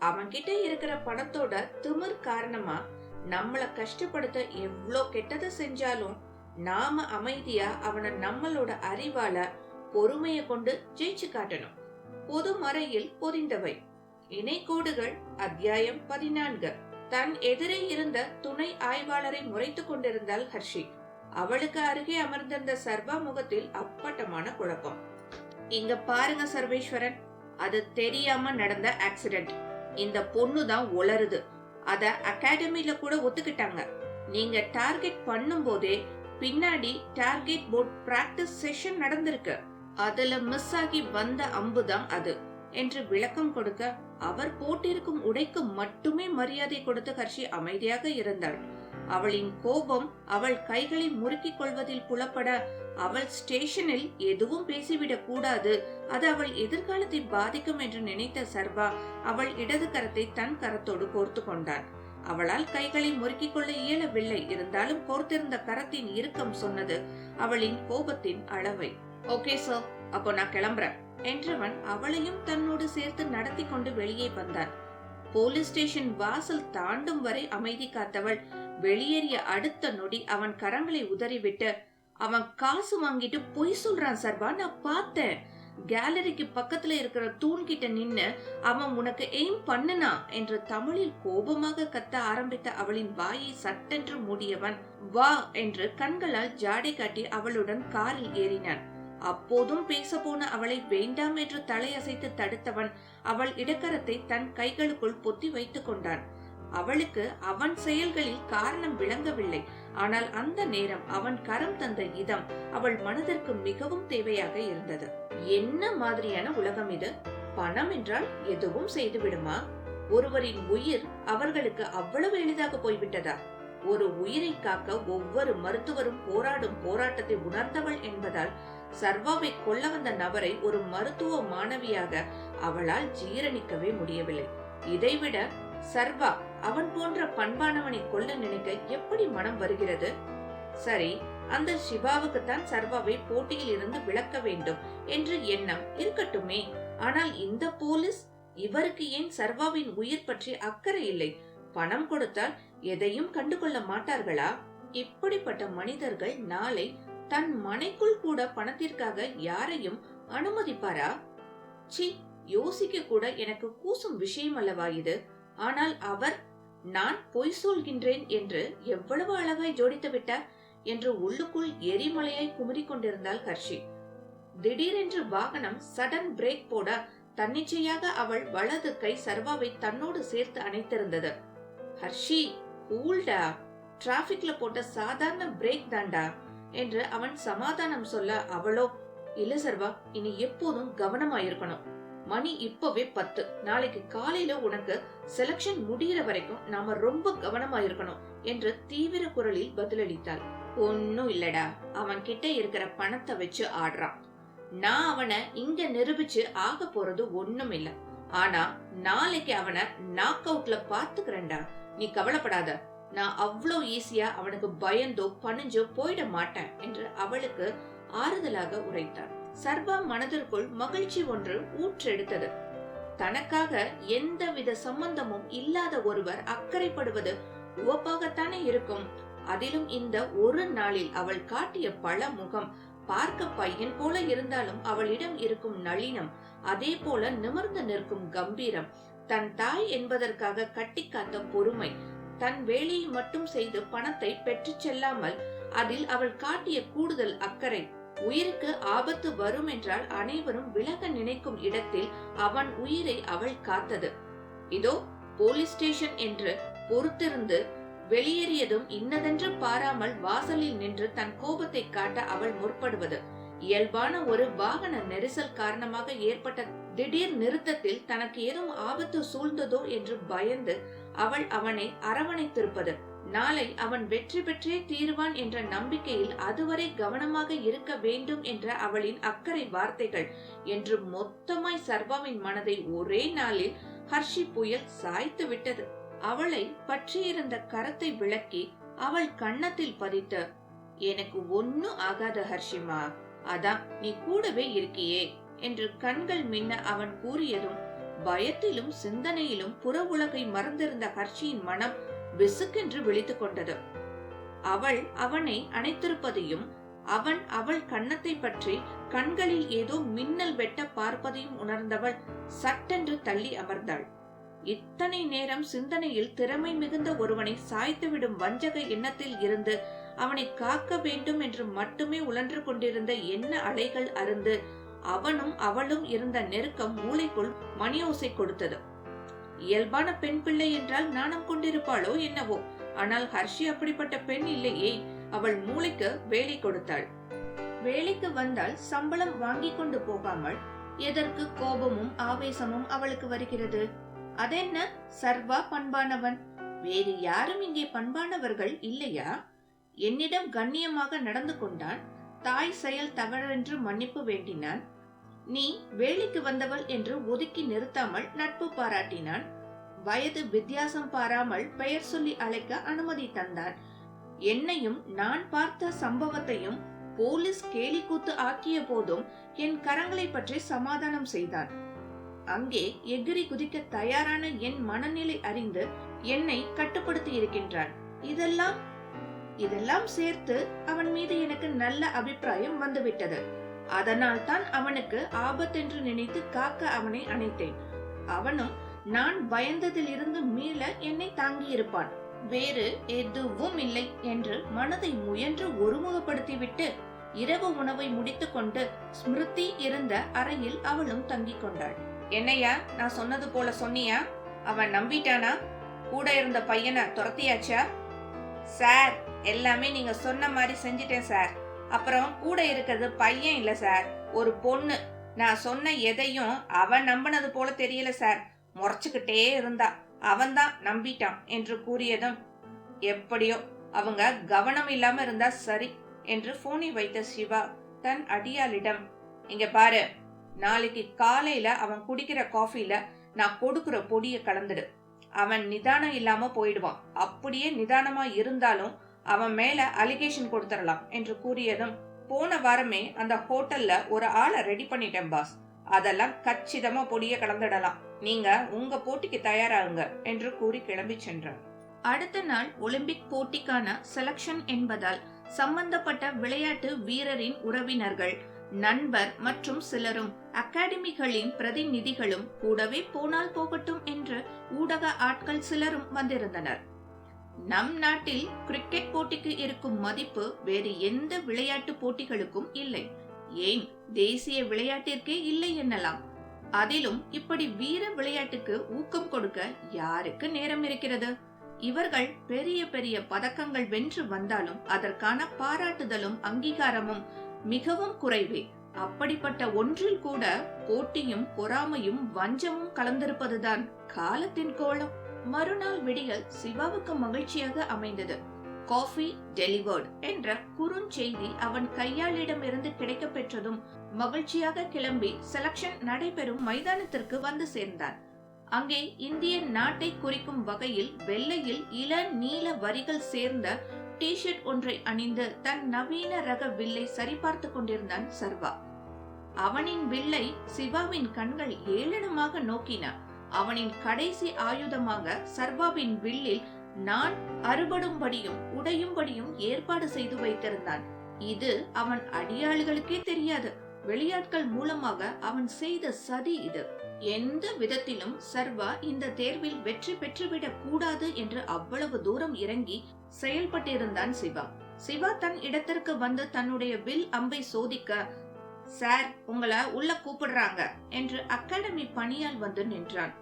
அவன்கிட்ட இருக்கிற பணத்தோட திமிர் காரணமா நம்மள கஷ்டப்படுத்த எவ்வளோ கெட்டதை செஞ்சாலும் நாம அமைதியா அவனை நம்மளோட அறிவால பொறுமையை கொண்டு ஜெயிச்சு காட்டணும். பொது மறையில் பொதிந்தவை. இணைக்கோடுகள் அத்தியாயம் பதினான்கு. தன் எதிரே இருந்த துணை ஆய்வாளரை முறைத்துக் கொண்டிருந்தாள் ஹர்ஷி. அவளுக்கு அருகே அமர்ந்திருந்த சர்வா முகத்தில் அப்பட்டமான குழப்பம். இங்க பாருங்க சர்வேஸ்வரன். அது தெரியாம நடந்த ஆக்சிடென்ட் இந்த பொண்ணு தான் உளருது அத அகாடமில கூட ஒத்துக்கிட்டாங்க. நீங்க டார்கெட் பண்ணும் போதே பின்னாடி டார்கெட் போர்ட் பிராக்டிஸ் செஷன் நடந்திருக்கு. அதுல மிஸ் ஆகி வந்த அம்பு தான் அது என்று விளக்கம் கொடுக்க அவர் போட்டிருக்கும் உடைக்கு மட்டுமே மரியாதை கொடுத்து ஹர்ஷி அமைதியாக இருந்தாள். அவளின் கோபம் அவள் கைகளை முறுக்கிக் கொள்வதில் புலப்பட அவள் ஸ்டேஷனில் எதுவும் பேசிவிடக் கூடாது. அது அவள் எதிர்காலத்தை பாதிக்கும் என்று நினைத்த சர்வா அவள் இடது கரத்தை தன் கரத்தோடு கோர்த்து கொண்டான் அவளால் கைகளை முறுக்கிக் கொள்ள இயலவில்லை. இருந்தாலும் கோர்த்திருந்த கரத்தின் இறுக்கம் சொன்னது அவளின் கோபத்தின் அளவை. Okay sir. அப்போ நான் கிளம்புறேன். என்றவன் அவளையும் தன்னோடு சேர்த்து நடத்தி கொண்டு வெளியே வந்தான். போலீஸ் ஸ்டேஷன் வாசல் தாண்டும் வரை அமைதி காத்தவள் வெளியேறிய அடுத்த நொடி அவன் கரங்களை உதறிவிட்டு அவன் காசு வாங்கிட்டு பொய் சொல்றான் சர்வா நான் பார்த்தேன். கேலரிக்கு பக்கத்துல இருக்கிற தூண் கிட்ட நின்னு அவன் உனக்கு எய்ம் பண்ணுனா? என்று தமிழில் கோபமாக கத்த ஆரம்பித்த அவளின் வாயை சட்டென்று மூடியவன் வா என்று கண்களால் ஜாடை காட்டி அவளுடன் காரில் ஏறினான். அப்போதும் பேச போன அவளை வேண்டாம் என்று தலையசைத்து தடுத்தவன் அவள் இடக்கரத்தை தன் கைகளுக்குள் பொத்தி வைத்துக் கொண்டான். அவளுக்கு அவன் செயல்களில் காரணம் விளங்கவில்லை. ஆனால் அந்த நேரம் அவன் கரம் தந்த இதம் அவள் மனதிற்கு மிகவும் தேவையாக இருந்தது. என்ன மாதிரியான உலகம் இது? பணம் என்றால் எதுவும் செய்து விடுமா ஒருவரின் உயிர் அவர்களுக்கு அவ்வளவு எளிதாக போய்விட்டதா? ஒரு உயிரை காக்க ஒவ்வொரு மருத்துவரும் போராடும் போராட்டத்தை உணர்ந்தவள் என்பதால் சர்வாவை கொல்ல வந்த நபரை ஒரு மருத்துவ மாணவியாக அவளால் ஜீரணிக்கவே முடியவில்லை. இதைவிட சர்வா அவன் போன்ற பண்பானவனை கொல்ல நினைக்க எப்படி மனம் வருகிறது? சரி அந்த சிவாவுக்கு தான் சர்வாவை போட்டியில் இருந்து விளக்க வேண்டும் என்று எண்ணம் இருக்கட்டுமே. ஆனால் இந்த போலீஸ்? இவருக்கு ஏன் சர்வாவின் உயிர் பற்றி அக்கறை இல்லை? பணம் கொடுத்தால் எதையும் கண்டுகொள்ள மாட்டார்களா? இப்படிப்பட்ட மனிதர்கள் நாளை தன் மனைக்குள் கூட பணத்திற்காக யாரையும் அனுமதிப்பாரா? சி யோசிக்க கூட எனக்கு கூசும் விஷயம் அல்லவா இது? ஆனால் அவர் நான் பொய் சொல்கின்றேன் என்று எவ்வளவு அழகாய் ஜோடித்து விட்டார் என்று உள்ளுக்குள் எரிமலையாய் குமுறிக் கொண்டிருந்தாள் ஹர்ஷி. திடீரென்று வாகனம் சடன் பிரேக் போட தன்னிச்சையாக அவள் வலது கை சர்வாவை தன்னோடு சேர்த்து அணைத்திருந்தது. ஹர்ஷி கூல்டா டிராபிக்ல போட்ட சாதாரண பிரேக் தாண்டா என்று அவன் சமாதானம் சொல்ல அவளோ இல்ல சர்வா இனி எப்போதும் கவனமாயிருக்கணும். மணி இப்பவே பத்து. நாளைக்கு காலையில உனக்கு செலக்ஷன் முடியிற வரைக்கும் நாம ரொம்ப கவனமா இருக்கணும் என்று தீவிர குரலில் பதிலளித்தாள். ஒன்னும் இல்லடா. அவன் கிட்ட இருக்கிற பணத்தை வச்சு ஆடுறான். நான் அவனை இங்க நிரூபிச்சு ஆக போறது ஒண்ணும் இல்ல. ஆனா நாளைக்கு அவனை நாக் அவுட்ல பாத்துக்கிறேன்டா. நீ கவலைப்படாத. நான் அவ்வளோ ஈஸியா அவனுக்கு பயந்தோ பணிஞ்சோ போயிட மாட்டேன் என்று அவளுக்கு ஆறுதலாக உரைத்தார் சர்வா மனதிற்குள் மகிழ்ச்சி ஒன்று ஊற்றெடுத்தது. தனக்காக எந்தவித சம்பந்தமும் இல்லாத ஒருவர் அக்கறைப்படுவது உவப்பாகத்தானே இருக்கும். அதிலும் இந்த ஒரு நாளில் அவள் காட்டிய பல முகம் பார்க்க பையன் போல இருந்தாலும் அவளிடம் இருக்கும் நளினம் அதே போல நிமிர்ந்து நிற்கும் கம்பீரம் தன் தாய் என்பதற்காக கட்டி காத்த பொறுமை தன் வேலையை மட்டும் செய்து பணத்தை பெற்றுச் செல்லாமல் அதில் அவள் காட்டிய கூடுதல் அக்கறை உயிருக்கு ஆபத்து வரும் என்றால் அனைவரும் விலக நினைக்கும் இடத்தில் அவன் உயிரை அவள் காத்தது. இதோ போலீஸ் ஸ்டேஷன் என்று பொறுத்திருந்து வெளியேறியதும் இன்னதென்று பாராமல் வாசலில் நின்று தன் கோபத்தை காட்ட அவள் முற்படுவது. இயல்பான ஒரு வாகன நெரிசல் காரணமாக ஏற்பட்ட திடீர் நிறுத்தத்தில் தனக்கு ஏதும் ஆபத்து சூழ்ந்ததோ என்று பயந்து அவள் அவனை அரவணைத்திருப்பது. நாளை அவன் வெற்றி பெற்றே தீருவான் என்ற நம்பிக்கையில் அதுவரை கவனமாக இருக்க வேண்டும் என்ற அவளின் அக்கறை வார்த்தைகள் என்று மொத்தமாய் சர்வாவின் மனதை ஒரே நாளில் ஹர்ஷி புயல் சாய்த்து விட்டது. அவளை பற்றியிருந்த கரத்தை விளக்கி அவள் கன்னத்தில் பதித்த எனக்கு ஒன்னும் ஆகாத ஹர்ஷிமா அதான் நீ கூடவே இருக்கியே என்று கண்கள் மின்ன அவன் கூறியதும் பயத்திலும் சிந்தனையிலும் புற உலகை மறந்திருந்த ஹர்ஷியின் மனம் விசுக்கென்று விழித்துக் கொண்டது அவள் அவனை அணைத்திருப்பதையும் அவன் அவள் கன்னத்தை பற்றி கண்களில் ஏதோ மின்னல் வெட்ட பார்ப்பதையும் உணர்ந்தவள் சட்டென்று தள்ளி அமர்ந்தாள். இத்தனை நேரம் சிந்தனையில் திறமை மிகுந்த ஒருவனை சாய்த்துவிடும் வஞ்சக எண்ணத்தில் இருந்து அவனை காக்க வேண்டும் என்று மட்டுமே உழன்று கொண்டிருந்த எண்ண அலைகள் அருந்து அவனும் அவளும் இருந்த நெருக்கம் மூளைக்குள் மணியோசை கொடுத்தது. இயல்பான பெண் பிள்ளை என்றால் நாணம் கொண்டிருப்பாளோ என்னவோ. ஆனால் ஹர்ஷி அப்படிப்பட்ட பெண் இல்லையே. அவள் மூளைக்கு வேலை கொடுத்தாள். வேலைக்கு வந்தால் சம்பளம் வாங்கி கொண்டு போகாமல் எதற்கு கோபமும் ஆவேசமும் அவளுக்கு வருகிறது? அதென்ன? சர்வா பண்பானவன். வேறு யாரும் இங்கே பண்பானவர்கள் இல்லையா? என்னிடம் கண்ணியமாக நடந்து கொண்டான். தாய் செயல் தவறென்று மன்னிப்பு வேண்டினான். நீ வேலைக்கு வந்தவள் என்று ஒதுக்கி நிறுத்தாமல் நட்பு பாராட்டினான். வயது வித்தியாசம் பாராமல் பெயர் சொல்லி அழைக்க அனுமதி தந்தான். என்னையும் நான் பார்த்த சம்பவத்தையும் போலீஸ் கேலி கூத்து ஆக்கிய போதும் என் கரங்களை பற்றி சமாதானம் செய்தான். அங்கே எகிரி குதிக்க தயாரான என் மனநிலை அறிந்து என்னை கட்டுப்படுத்தி இருக்கின்றான். இதெல்லாம் இதெல்லாம் சேர்த்து அவன் மீது எனக்கு நல்ல அபிப்பிராயம் வந்துவிட்டது. அதனால் தான் அவனுக்கு ஆபத்தென்று நினைத்து காக்க அவனை அணைத்தேன். அவனும் நான் பயந்ததிலிருந்து மீள என்னை தாங்கியிருப்பான். வேறு எதுவும் இல்லை என்று மனதை முயன்று ஒருமுகப்படுத்திவிட்டு இரவு உணவை முடித்துக்கொண்டு ஸ்மிருதி இருந்த அறையில் அவளும் தங்கிக் கொண்டாள். என்னையா நான் சொன்னது போல சொன்னியா? அவன் நம்பிட்டானா? கூட இருந்த பையனை துரத்தியாச்சா? சார் எல்லாமே நீங்க சொன்ன மாதிரி செஞ்சிட்டேன் சார். அப்புறம் கூட இருக்கிறது பையன் இல்ல சார். ஒரு பொண்ணு. நான் சொன்ன எதையும் அவன் நம்பினது போல தெரியல சார். முறைச்சுக்கிட்டே இருந்தா. அவன்தான் நம்பிட்டான் என்று கூறியதும் எப்படியோ அவங்க கவனம் இல்லாம இருந்தா சரி என்று போனை வைத்த சிவா தன் அடியாளிடம் இங்க பாரு நாளைக்கு காலையில அவன் குடிக்கிற காஃபில நான் கொடுக்கிற பொடியை கலந்துடு. அவன் நிதானம் இல்லாம போயிடுவான். அப்படியே நிதானமா இருந்தாலும் அவன் மேல அலிகேஷன் கொடுத்துடலாம் என்று கூறியதும் போன வாரமே அந்த ஹோட்டல்ல ஒரு ஆளை ரெடி பண்ணிட்டேன் பாஸ் அதெல்லாம் கச்சிதமா பொடிய கலந்துடலாம். நீங்க உங்க போட்டிக்கு தயாராகுங்க என்று கூறி கிளம்பி சென்றார் அடுத்த நாள் ஒலிம்பிக் போட்டிக்கான செலக்ஷன் என்பதால் சம்பந்தப்பட்ட விளையாட்டு வீரரின் உறவினர்கள் நண்பர் மற்றும் சிலரும் அகாடமிகளின் பிரதிநிதிகளும் கூடவே போனால் போகட்டும் என்று ஊடக ஆட்கள் சிலரும் வந்திருந்தனர். நம் நாட்டில் கிரிக்கெட் போட்டிக்கு இருக்கும் மதிப்பு வேறு எந்த விளையாட்டு போட்டிகளுக்கும் இல்லை. ஏன் தேசிய விளையாட்டிற்கே இல்லை என்னலாம்? அதிலும் இப்படி வீர விளையாட்டுக்கு ஊக்கம் கொடுக்க யாருக்கு நேரம் இருக்கிறது? இவர்கள் பெரிய பெரிய பதக்கங்கள் வென்று வந்தாலும் அதற்கான பாராட்டுதலும் அங்கீகாரமும் மிகவும் குறைவே. அப்படிப்பட்ட ஒன்றில் கூட போட்டியும் பொறாமையும் வஞ்சமும் கலந்திருப்பதுதான் காலத்தின் கோலம். மறுநாள் விடியல் சிவாவுக்கு மகிழ்ச்சியாக அமைந்தது. காஃபி டெலிவர்ட் என்ற குறுஞ்செய்தி அவன் கையாளிடமிருந்து கிடைக்கப் பெற்றதும் மகிழ்ச்சியாக கிளம்பி செலக்ஷன் நடைபெறும் மைதானத்திற்கு வந்து சேர்ந்தான். அங்கே இந்திய நாட்டை குறிக்கும் வகையில் வெள்ளையில் இள நீல வரிகள் சேர்ந்த டி ஷர்ட் ஒன்றை அணிந்து தன் நவீன ரக வில்லை சரிபார்த்து கொண்டிருந்தான் சர்வா. அவனின் வில்லை சிவாவின் கண்கள் ஏளனமாக நோக்கின. அவனின் கடைசி ஆயுதமாக சர்வாவின் வில்லில் நான் அறுபடும்படியும் உடையும்படியும் ஏற்பாடு செய்து வைத்திருந்தான். இது அவன் அடியாளுகளுக்கே தெரியாது. வெளியாட்கள் மூலமாக அவன் செய்த சதி இது. எந்த விதத்திலும் சர்வா இந்த தேர்வில் வெற்றி பெற்றுவிடக் கூடாது என்று அவ்வளவு தூரம் இறங்கி செயல்பட்டிருந்தான் சிவா. சிவா தன் இடத்திற்கு வந்து தன்னுடைய வில் அம்பை சோதிக்க சார் உங்களை உள்ள கூப்பிடுறாங்க என்று அகாடமி பணியால் வந்து நின்றான்.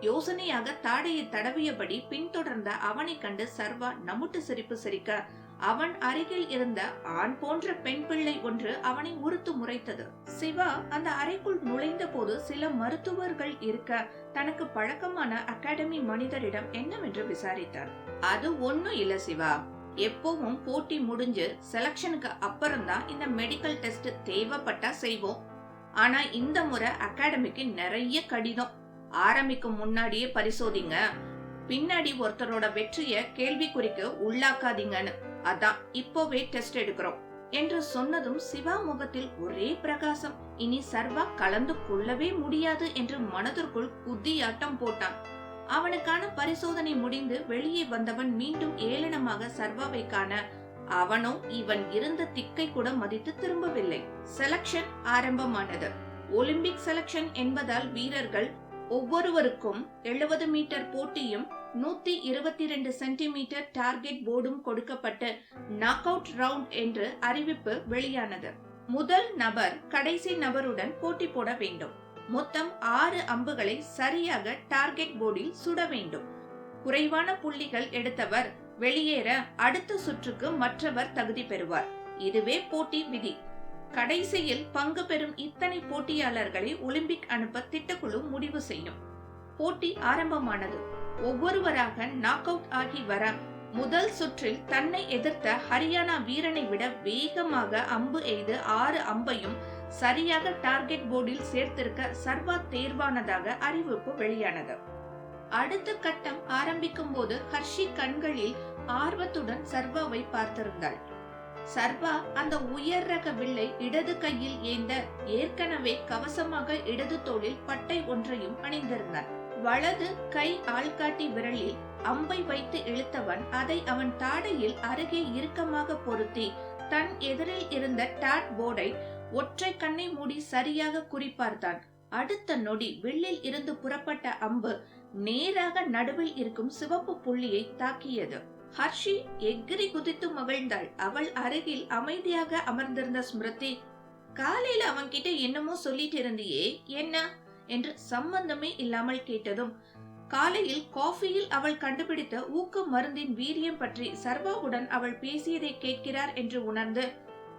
யோசனையாக தாடையை தடவியபடி பின்தொடர்ந்த அவனை கண்டு சர்வா நமுட்டு சிரிப்பு சிரிக்க அவன் அருகில் இருந்த ஆண் போன்ற பெண் பிள்ளை ஒன்று அவனை உறுத்து முறைத்தது. சிவா அந்த அறைக்குள் நுழைந்த போது சில மருத்துவர்கள் இருக்க தனக்கு பழக்கமான அகாடமி மனிதரிடம் என்னவென்று விசாரித்தார். அது ஒண்ணும் இல்ல சிவா. எப்பவும் போட்டி முடிஞ்சு செலக்ஷனுக்கு அப்புறம் தான் இந்த மெடிக்கல் டெஸ்ட் தேவைப்பட்டா செய்வோம். ஆனா இந்த முறை அகாடமிக்கு நிறைய கடிதம். ஆரம்பிக்கும் முன்னாடியே பரிசோதிங்க. பின்னாடி ஒருத்தரோட வெற்றிய கேள்விக்குறிக்கு உள்ளாக்காதீங்கன்னு. அதான் இப்போவே டெஸ்ட் எடுக்கிறோம் என்று சொன்னதும் சிவா முகத்தில் ஒரே பிரகாசம். இனி சர்வா கலந்து கொள்ளவே முடியாது என்று மனதிற்குள் குத்தியாட்டம் போட்டான். அவனுக்கான பரிசோதனை முடிந்து வெளியே வந்தவன் மீண்டும் ஏளனமாக சர்வாவை காண அவனோ இவன் இருந்த திக்கை கூட மதித்து திரும்பவில்லை. செலக்ஷன் ஆரம்பமானது. ஒலிம்பிக் செலக்ஷன் என்பதால் வீரர்கள் ஒவ்வொருவருக்கும் எழுபது மீட்டர் போட்டியும் நூத்தி இருபத்தி ரெண்டு சென்டிமீட்டர் டார்கெட் போர்டும் கொடுக்கப்பட்டு நாக் அவுட் ரவுண்ட் என்று அறிவிப்பு வெளியானது. முதல் நபர் கடைசி நபருடன் போட்டி போட வேண்டும். மொத்தம் ஆறு அம்புகளை சரியாக டார்கெட் போர்டில் சுட வேண்டும். குறைவான புள்ளிகள் எடுத்தவர் வெளியேற அடுத்த சுற்றுக்கு மற்றவர் தகுதி பெறுவார். இதுவே போட்டி விதி. கடைசியில் பங்கு பெறும் இத்தனை போட்டியாளர்களை ஒலிம்பிக் அனுப்ப திட்டக்குழு முடிவு செய்யும். போட்டி ஆரம்பமானது. ஒவ்வொருவராக நாக் அவுட் ஆகி வர முதல் சுற்றில் தன்னை எதிர்த்த ஹரியானா வீரனை விட வேகமாக அம்பு எய்து ஆறு அம்பையும் சரியாக டார்கெட் போர்டில் சேர்த்திருக்க சர்வா தேர்வானதாக அறிவிப்பு வெளியானது. அடுத்த கட்டம் ஆரம்பிக்கும் போது ஹர்ஷி கண்களில் ஆர்வத்துடன் சர்வாவை பார்த்திருந்தாள். சர்வா அந்த உயர் ரக வில்லை இடது கையில் ஏந்த ஏற்கனவே கவசமாக இடது தோளில் பட்டை ஒன்றையும் அணிந்திருந்தான். வலது கை ஆள்காட்டி விரலில் அம்பை வைத்து இழுத்தவன் அதை அவன் தாடையில் அருகே இறுக்கமாக பொருத்தி தன் எதிரில் இருந்த டாட் போர்டை ஒற்றை கண்ணை மூடி சரியாக குறிப்பார்த்தான். அடுத்த நொடி வில்லில் இருந்து புறப்பட்ட அம்பு நேராக நடுவில் இருக்கும் சிவப்பு புள்ளியை தாக்கியது. ஹர்ஷி எகிரி குதித்து மகிழ்ந்தாள். அவள் அருகில் அமைதியாக அமர்ந்திருந்த ஸ்மிருதி காலையில அவன்கிட்ட என்னமோ சொல்லிட்டு இருந்தியே என்ன? என்று சம்பந்தமே இல்லாமல் கேட்டதும் காலையில் காஃபியில் அவள் கண்டுபிடித்த ஊக்க மருந்தின் வீரியம் பற்றி சர்வாவுடன் அவள் பேசியதை கேட்கிறார் என்று உணர்ந்து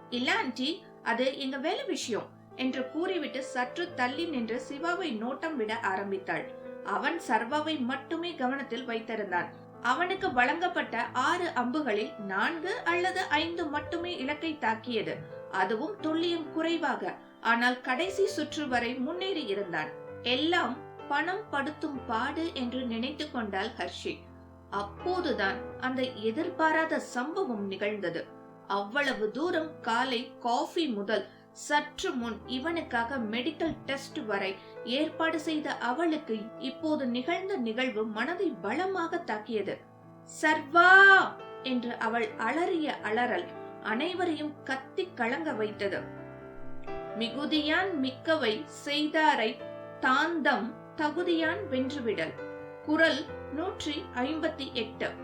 இல்ல ஆண்டி அது எங்க வேலை விஷயம் என்று கூறிவிட்டு சற்று தள்ளி நின்று சிவாவை நோட்டம் விட ஆரம்பித்தாள். அவன் சர்வாவை மட்டுமே கவனத்தில் வைத்திருந்தான். அவனுக்கு வழங்கப்பட்ட ஆறு அம்புகளில் நான்கு அல்லது ஐந்து மட்டுமே இலக்கை தாக்கியது. அதுவும் துல்லியம் குறைவாக. ஆனால் கடைசி சுற்று வரை முன்னேறி இருந்தான். எல்லாம் பணம் படுத்தும் பாடு என்று நினைத்து கொண்டாள் ஹர்ஷி. அப்போதுதான் அந்த எதிர்பாராத சம்பவம் நிகழ்ந்தது. அவ்வளவு தூரம் காலை காஃபி முதல் சற்று முன் இவனுக்காக மெடிக்கல் டெஸ்ட் வரை ஏற்பாடு செய்த அவளுக்கு இப்போது நிகழ்ந்த நிகழ்வு மனதை பலமாக தாக்கியது. சர்வா! என்று அவள் அலறிய அலறல் அனைவரையும் கத்தி கலங்க வைத்தது. மிகுதியான் மிக்கவை செய்தாரை தாந்தம் தகுதியான் வென்றுவிடல். குரல் நூற்றி ஐம்பத்தி எட்டு.